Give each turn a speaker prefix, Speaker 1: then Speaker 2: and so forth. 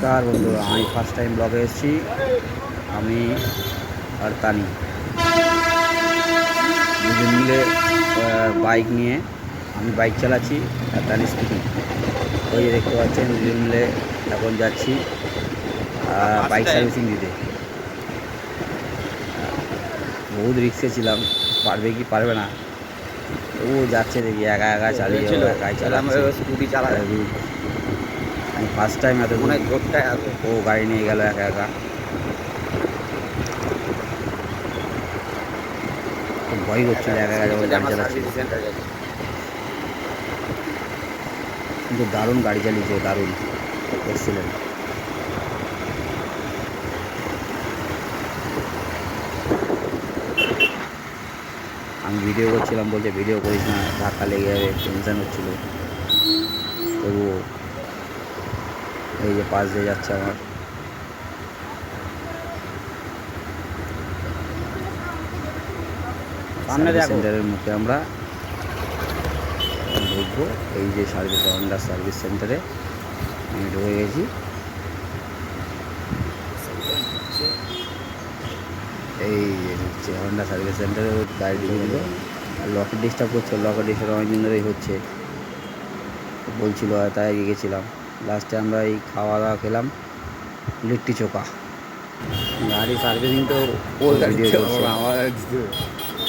Speaker 1: নমস্কার বন্ধুরা আমি ফার্স্ট টাইম ব্লগে এসেছি। আমি আর তানি। দুজন মিলে বাইক নিয়ে আমি বাইক চালাচ্ছি আর তানি স্কুটি ওই যে দেখতে পাচ্ছেন দুজন মিলে এখন যাচ্ছি বাইক. সার্ভিসিং দিতে। বহুত রিক্সে ছিলাম। পারবে কি পারবে না? ও যাচ্ছে দেখি একা একা চালিয়ে একাই চালাচ্ছে।
Speaker 2: স্কুটি চালায়
Speaker 1: আমি ফার্স্ট টাইম এত
Speaker 2: মনে হয় জোরটায় আছে
Speaker 1: ও গাড়ি নিয়ে গেল একা একা। খুব ভয় করছিল একা একা যখন গাড়ি চালাচ্ছিল কিন্তু দারুণ গাড়ি চালিয়েছে দারুণ। এক্সিলেন্ট আমি ভিডিও করছিলাম বলছে ভিডিও করিস না ধাক্কা লেগে যাবে টেনশন হচ্ছিল। তবুও এই যে পাশ দিয়ে যাচ্ছে আমার। সেন্টারের মুখে আমরা ঢুকবো। এই যে সার্ভিস হন্ডা সার্ভিস সেন্টারে আমি ঢুকে গেছি। এই যে হচ্ছে হন্ডা সার্ভিস সেন্টারে গাড়ি ঢুকে দিল আর লকেট ডিস্টার্ব করছে লকেট ডিস্টার্ব অনেকদিন ধরেই হচ্ছে। বলছিল তাই এগিয়ে গেছিলাম লাস্টে আমরা এই খাওয়া দাওয়া খেলাম লিট্টি চোখা
Speaker 2: গাড়ি সার্ভিসিং তো ভিডিও
Speaker 1: করছে।